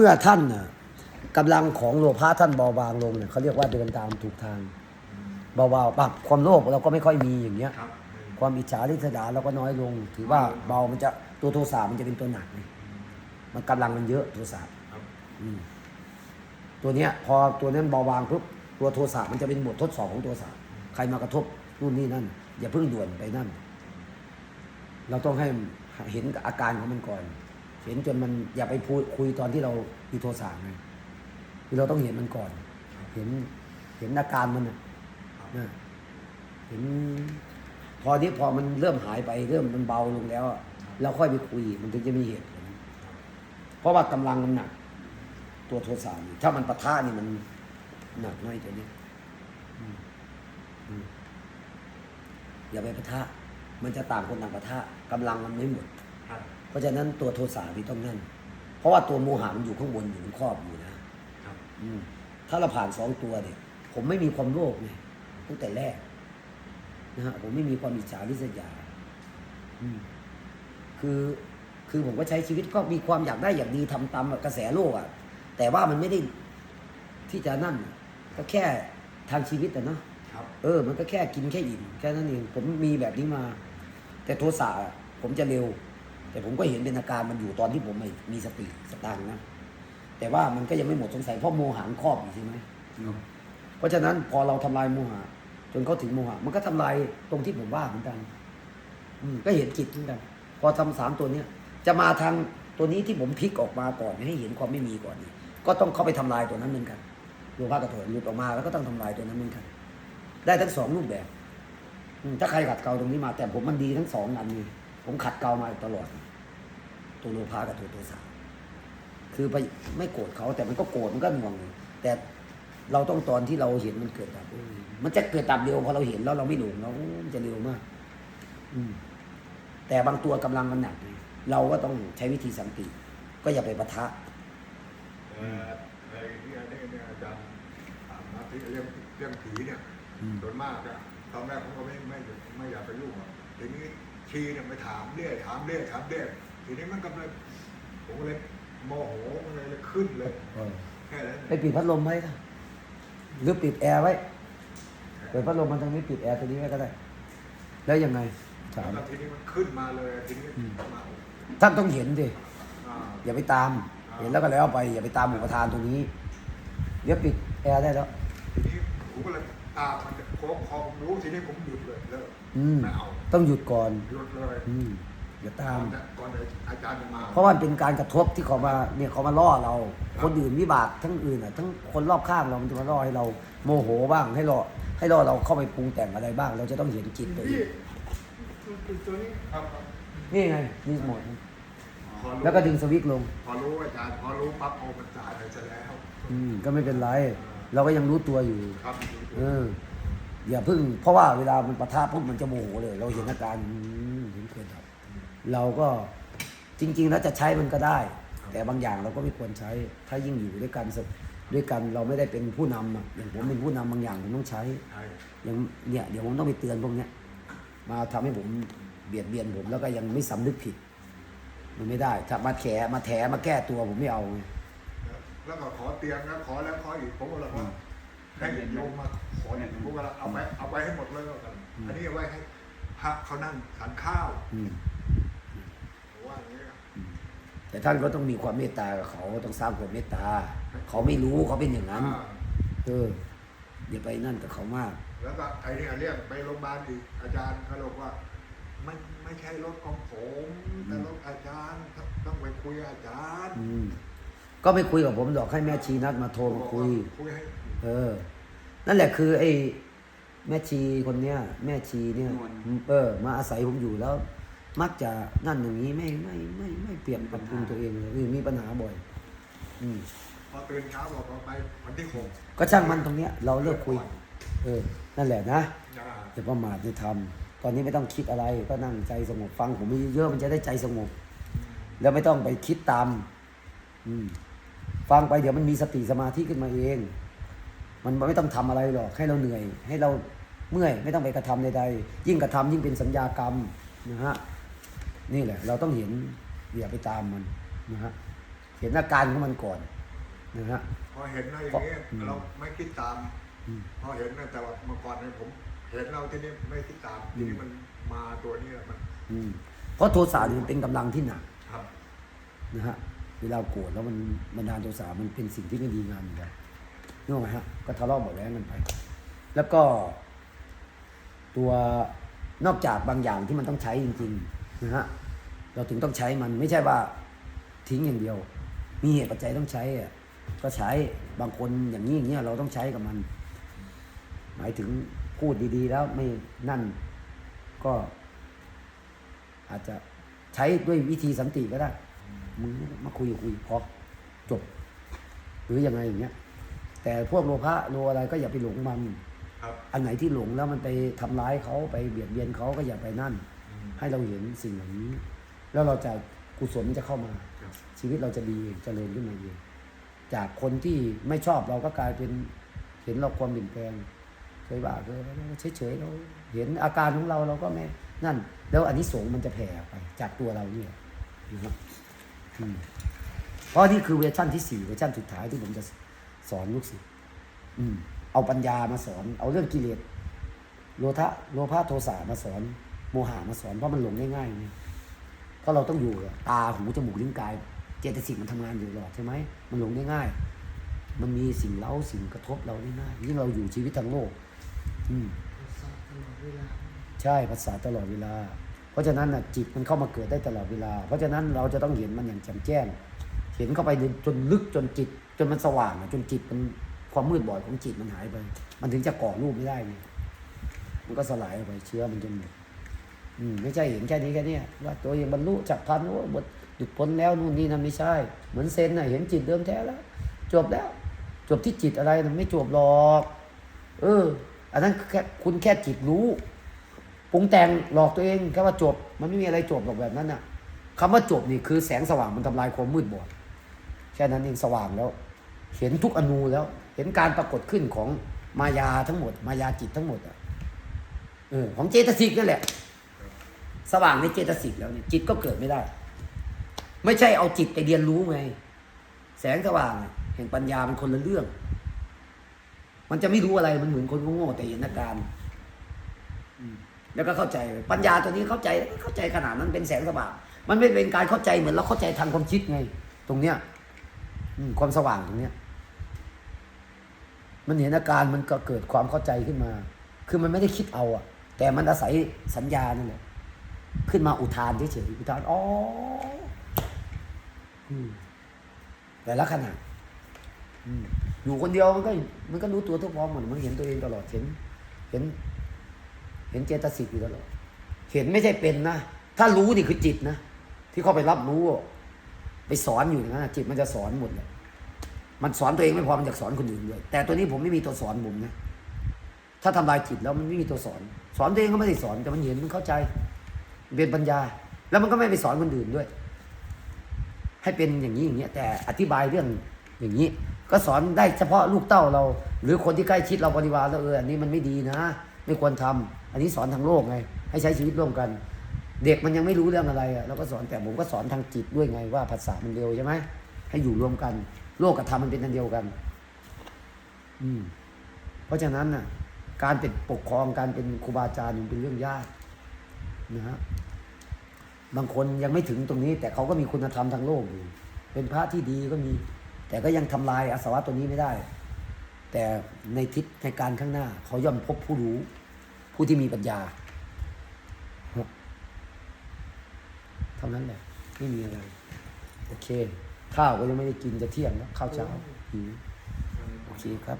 เมื่อท่านน่ะกำลังของโลภะท่านเบาบางลงเนี่ยเขาเรียกว่าเดินตามถูกทางเบาๆปรับความโลภเราก็ไม่ค่อยมีอย่างเงี้ย ครับความอิจฉาริษยาเราก็น้อยลง ถือว่าเบามันจะตัวโทสะมันจะเป็นตัวหนักไงมันกำลังมันเยอะโทสะครับอืมตัวเนี้ย พอตัวนั้นเบาบางปุ๊บตัวโทสะมันจะเป็นบททดสอบของโทสะใครมากระทบนู่นนี่นั่น อย่าเพิ่งด่วนไปนั่น เราต้องให้เห็นอาการของมันก่อน เห็นจนมันอย่าไปพูดคุยตอนที่เรามีโทสะไงคือเราต้องเห็นมันก่อน เห็นเห็นอาการมันนะเห็น พอนี้พอมันเริ่มหายไปเริ่มมันเบาลงแล้วเราค่อยไปคุยมันถึงจะมีเหตุผลเพราะว่ากำลังมันหนัก ตัวโทสะนี่ถ้ามันปะทะนี่มันหนักน้อยตัวนี้อืมอืมอย่าไปปะทะมันจะต่างคนต่างปะทะกำลังมันไม่หมด เพราะฉะนั้นตัวโทสะนี่ต้องนั่น เพราะว่าตัวโมหะมันอยู่ข้างบนอยู่มันครอบอยู่นะครับ อืมถ้าเราผ่านสองตัวเนี่ย ผมไม่มีความโลภไงตั้งแต่แรกนะฮะผมไม่มีความอิจฉาริษยาอืมคือคือผมก็ใช้ชีวิตก็มีความอยากได้อยากดีทำตามกระแสโลกอะ่ะ แต่ว่ามันไม่ได้ที่จะนั่นน่ะก็แค่ทางชีวิตอะเนาะครับเออ มันก็แค่กินแค่อิ่มแค่นั้นเองผมมีแบบนี้มา แต่โทสะอะผมจะเร็ว แต่ผมก็เห็นเป็นอาการมันอยู่ตอนที่ผมไม่มีสติสตางค์นะแต่ว่ามันก็ยังไม่หมดสงสัยเพราะโมหะมันครอบอยู่ใช่ไหมเพราะฉะนั้นพอเราทำลายโมหะจนเขาถึงโมหะมันก็ทำลายตรงที่ผมว่าเหมือนกันอืมก็เห็นจิตเหมือนกันพอทำสามตัวเนี้ยจะมาทางตัวนี้ที่ผมพลิกออกมาก่อนให้เห็นความไม่มีก่อนนี่ก็ต้องเข้าไปทำลายตัวนั้นเหมือนกันโลภะกับโทษหลุดออกมาแล้วก็ต้องทำลายตัวนั้นเหมือนกัน ได้ทั้งสองรูปแบบอืมถ้าใครขัดเกลาตรงนี้มาแต่ผมมันดีทั้งสองอันนี้ ผมขัดเกลามาตลอด ตัวโลภะกับตัวโทสะคือไปไม่โกรธเขาแต่มันก็โกรธมันก็หน่วงอยู่แต่เราต้องตอนที่เราเห็นมันเกิดดับเออมันจะเกิดดับเร็วพอเราเห็นแล้วเราไม่หลงเรามันจะเร็วมาก อืม แต่บางตัวกำลังมันหนักไงเราก็ต้องใช้วิธีสันติ ก็อย่าไปปะทะเอ่อไอ้ที่อันนี้เนี่ยอาจารย์ถามนะที่เรื่องเรื่องผีเนี่ยอืมโดยมากอะตอนแรกผมก็ไม่ไม่ไม่อยากไปยุ่งหรอกทีนี้ ชีเนี่ยไปถามเรื่อยถามเรื่อยถามเรื่อยทีนี้มันก็เลยผมก็เลยโมโหมันเลยขึ้นเลยเออแค่นั้นไปปิดพัดลมไว้ค่ะหรือปิดแอร์ไว้เปิดพัดลมมันตรงนี้ปิดแอร์ตัวนี้ไว้ก็ได้ แล้วยังไงถามแล้วทีนี้มันขึ้นมาเลยทีนี้อืมมาท่านต้องเห็นดิอ่า อย่าไปตามเห็นแล้วก็แล้วไปอย่าไปตามหมู่ประธานตรงนี้เดี๋ยวปิดแอร์ได้แล้ว ทีนี้ผมก็เลยตามมันจะโค้งคอผมรู้ทีนี้ผมหยุดเลยเลิก อืมไม่เอาต้องหยุดก่อนหยุดเลยอืมอย่าตาม ก่อนอาจารย์จะมาเพราะว่ามันเป็นการกระทบที่เขามาเนี่ยเขามาล่อเรา คนอื่นวิบากทั้งอื่นอะทั้งคนรอบข้างเรามันจะมาล่อให้เราโมโหบ้างให้ล่อให้ล่อเราเข้าไปปรุงแต่งอะไรบ้าง เราจะต้องเห็นจิตตัวเองตัวนี้ครับครับนี่ไงนี่หมดพอรู้แล้วก็ดึงสวิตช์ลง พอรู้อาจารย์พอรู้ปั๊บโอ้มันจ่ายไปซะแล้วอืมก็ไม่เป็นไร เราก็ยังรู้ตัวอยู่ ครับ เออ อย่าเพึ่ง เพราะว่าเวลามันปะทะปุ๊บมันจะโมโหเลย เราเห็นอาการอืมเห็นเกิดดับ เราก็จริง ๆ แล้วจะใช้มันก็ได้ แต่บางอย่างเราก็ไม่ควรใช้ ถ้ายิ่งอยู่ด้วยกันสักด้วยกันเราไม่ได้เป็นผู้นำอะอย่างผมเป็นผู้นำบางอย่างผมต้องใช้ ใช่อย่างเนี่ยเดี๋ยวผมต้องไปเตือนพวกเนี้ยมาทำให้ผมเบียดเบียนผมแล้วก็ยังไม่สำนึกผิด มันไม่ได้ ถ้ามาแถมาแถมาแก้ตัวผมไม่เอาไง แล้วก็ขอเตียงแล้วขอแล้วขออีกผมก็เลยว่า ให้โยมมาขอเนี่ยผมก็เลยเอาไปเอาไปให้หมดเลยแล้วกัน อันนี้เอาไว้ให้พระเขานั่งทานข้าวอืมผมว่าอย่างนี้นะแต่ท่านก็ต้องมีความเมตตากับเขาต้องสร้างความเมตตา เขาไม่รู้เขาเป็นอย่างนั้น อ่าเอออย่าไปนั่นกับเขามาก แล้วก็ไอ้เนี่ยเรียกไปโรงพยาบาลอีกอาจารย์เขาบอกว่าไม่ไม่ใช่รถของผมแต่รถอาจารย์ต้องไปคุยกับอาจารย์อืมก็ไม่คุยกับผมหรอกให้แม่ชีนัดมาโทรมาคุย คุยให้ เออ นั่นแหละคือไอ้แม่ชีคนเนี้ย แม่ชีเนี่ยเออ มาอาศัยผมอยู่แล้ว มักจะนั่นอย่างนี้ไม่ไม่ไม่ไม่เปลี่ยนปรับปรุงตัวเองเลยเออมีปัญหาบ่อย อืมพอตื่นเช้าบอกว่าไปวันที่หกก็ช่างมันตรงเนี้ย เราเลิกคุย เออ นั่นแหละนะอ่าอย่าประมาทในธรรมตอนนี้ไม่ต้องคิดอะไรก็นั่งใจสงบฟัง ผมมีเยอะๆมันจะได้ใจสงบ แล้วไม่ต้องไปคิดตาม อืมฟังไปเดี๋ยวมันมีสติสมาธิขึ้นมาเอง มันไม่ต้องทำอะไรหรอกให้เราเหนื่อย ให้เราเมื่อยไม่ต้องไปกระทำใดๆยิ่งกระทำยิ่งเป็นสัญญากรรมนะฮะนี่แหละ เราต้องเห็นอย่าไปตามมันนะฮะเห็นอาการของมันก่อนนะฮะพอเห็นอะไรอย่างเงี้ยอืมเราไม่คิดตามอืมพอเห็นนะแต่ว่าเมื่อก่อนเนี่ยผมเห็นเราที่นี่ไม่คิดตามทีนี้มันมาตัวนี้มันอืมเพราะโทสะนี่มันเป็นกำลังที่หนักครับนะฮะเวลาโกรธแล้วมันบันดาลโทสะมันเป็นสิ่งที่ไม่ดีงามอยู่แล้ว นึกออกไหมฮะก็ทะเลาะเบาะแว้งกันไป แล้วก็ ตัวนอกจากบางอย่างที่มันต้องใช้จริงๆนะฮะเราถึงต้องใช้มันไม่ใช่ว่าทิ้งอย่างเดียว มีเหตุปัจจัยต้องใช้อะก็ใช้บางคนอย่างนี้อย่างเงี้ยเราต้องใช้กับมัน หมายถึงพูดดีๆ แล้วไม่นั่นก็ อาจจะใช้ด้วยวิธีสันติก็ได้มึงมาคุยคุยพอจบ หรือยังไงอย่างเงี้ย แต่พวกโลภะโลอะไรก็อย่าไปหลงมัน ครับ อันไหนที่หลงแล้วมันไปทำร้ายเขาไปเบียดเบียนเขาก็อย่าไปนั่น อืม ให้เราเห็นสิ่งเหล่านี้ แล้วเราจะกุศลจะเข้ามา ครับ ชีวิตเราจะดีเจริญขึ้นมาเองจากคนที่ไม่ชอบเราก็กลายเป็นเห็นเราความเปลี่ยนแปลงเคยบ่าเคยเฉยๆเราเห็นอาการของเราเราก็ไม่นั่น แล้วอันนี้สงส์มันจะแผ่ออกไป จากตัวเราเนี่ยนะครับอืมเพราะนี่คือเวอร์ชันที่สี่เวอร์ชันสุดท้ายที่ผมจะ สอนลูกศิษย์อืมเอาปัญญามาสอน เอาเรื่องกิเลสโลภะโลภะโทสะมาสอน โมหะมาสอนเพราะมันหลงง่ายๆไงเพราะเราต้องอยู่กับตาหูจมูกลิ้นกาย เจตสิกมันทำงานอยู่ตลอดใช่ไหมมันหลงง่ายๆมันมีสิ่งเล้าสิ่งกระทบเราง่ายๆยิ่งเราอยู่ชีวิตทางโลก อืมสอบตลอดเวลาใช่ภาษาตลอดเวลา เพราะฉะนั้นน่ะจิตมันเข้ามาเกิดได้ตลอดเวลา เพราะฉะนั้นเราจะต้องเห็นมันอย่างแจ่มแจ้ง เห็นเข้าไปจนลึกจนจิต จนมันสว่างจนจิตมันความมืดบอดของจิตมันหายไป มันถึงจะก่อรูปไม่ได้ไงมันก็สลายไปเชื้อมันจนหมดอืมไม่ใช่เห็นแค่นี้แค่นี้ว่าตัวเองบรรลุจักพันโอ้บทหลุดพ้นแล้วนู่นนี่นั่นไม่ใช่ เหมือนเซนน่ะเห็นจิตเดิมแท้แล้ว จบแล้ว จบที่จิตอะไรนะไม่จบหรอก เออ อันนั้นแค่คุณแค่จิตรู้ปรุงแต่งหลอกตัวเองแค่ว่าจบ มันไม่มีอะไรจบหรอกแบบนั้นน่ะคำว่าจบนี่คือแสงสว่างมันทำลายความมืดบอด ค่นั้นเองสว่างแล้ว เห็นทุกอนูแล้ว เห็นการปรากฏขึ้นของมายาทั้งหมด มายาจิตทั้งหมดอะเออของเจตสิกนั่นแหละ สว่างในเจตสิกแล้วเนี่ยจิตก็เกิดไม่ได้ ไม่ใช่เอาจิตไปเรียนรู้ไงแสงสว่างอะเห็นปัญญามันคนละเรื่อง มันจะไม่รู้อะไรมันเหมือนคนโง่แต่เห็นอาการแล้วก็เข้าใจปัญญาตัวนี้เข้าใจเข้าใจขนาดนั้นเป็นแสงสว่างมันไม่เป็นการเข้าใจเหมือนเราเข้าใจทางความคิดไง ตรงเนี้ย ความสว่างตรงเนี้ย มันเห็นอาการมันก็เกิดความเข้าใจขึ้นมา คือมันไม่ได้คิดเอาอะแต่มันอาศัยสัญญานั่นแหละขึ้นมาอุทานเฉยๆอุทานอ๋อแต่ละขณะอืมอยู่คนเดียวมันก็ มันก็รู้ตัวทุกพร้อมหมดมันเห็นตัวเองตลอดเห็น เห็น เห็นเจตสิกอยู่ตลอดเห็นไม่ใช่เป็นนะ ถ้ารู้นี่คือจิตนะ ที่เข้าไปรับรู้ ไปสอนอยู่นะจิตมันจะสอนหมดเลยมันสอนตัวเองไม่พอมันอยากสอนคนอื่นด้วย แต่ตัวนี้ผมไม่มีตัวสอนผมนะถ้าทำลายจิตแล้วมันไม่มีตัวสอน สอนตัวเองก็ไม่ได้สอนแต่มันเห็นมันเข้าใจเป็นปัญญา แล้วมันก็ไม่ไปสอนคนอื่นด้วย ให้เป็นอย่างนี้อย่างเงี้ยแต่อธิบายเรื่องอย่างนี้ ก็สอนได้เฉพาะลูกเต้าเรา หรือคนที่ใกล้ชิดเราบริวารแล้วเอออันนี้มันไม่ดีนะ ไม่ควรทำอันนี้สอนทางโลกไงให้ใช้ชีวิตร่วมกัน เด็กมันยังไม่รู้เรื่องอะไรอะเราก็สอนแต่ผมก็สอนทางจิตด้วยไงว่าภาษามันเร็วใช่ไหมให้อยู่รวมกัน โลกกับธรรมมันเป็นอันเดียวกัน อืม เพราะฉะนั้นน่ะ การเป็นปกครองการเป็นครูบาอาจารย์มันเป็นเรื่องยากนะฮะบางคนยังไม่ถึงตรงนี้ แต่เขาก็มีคุณธรรมทางโลกอยู่เป็นพระที่ดีก็มี แต่ก็ยังทำลายอาสวะตัวนี้ไม่ได้ แต่ในทิศในการข้างหน้า เขาย่อมพบผู้รู้ ผู้ที่มีปัญญา เท่านั้นแหละไม่มีอะไร โอเค ข้าวก็ยังไม่ได้กินจะเที่ยงแล้วข้าวเช้าหิวโอเคครับ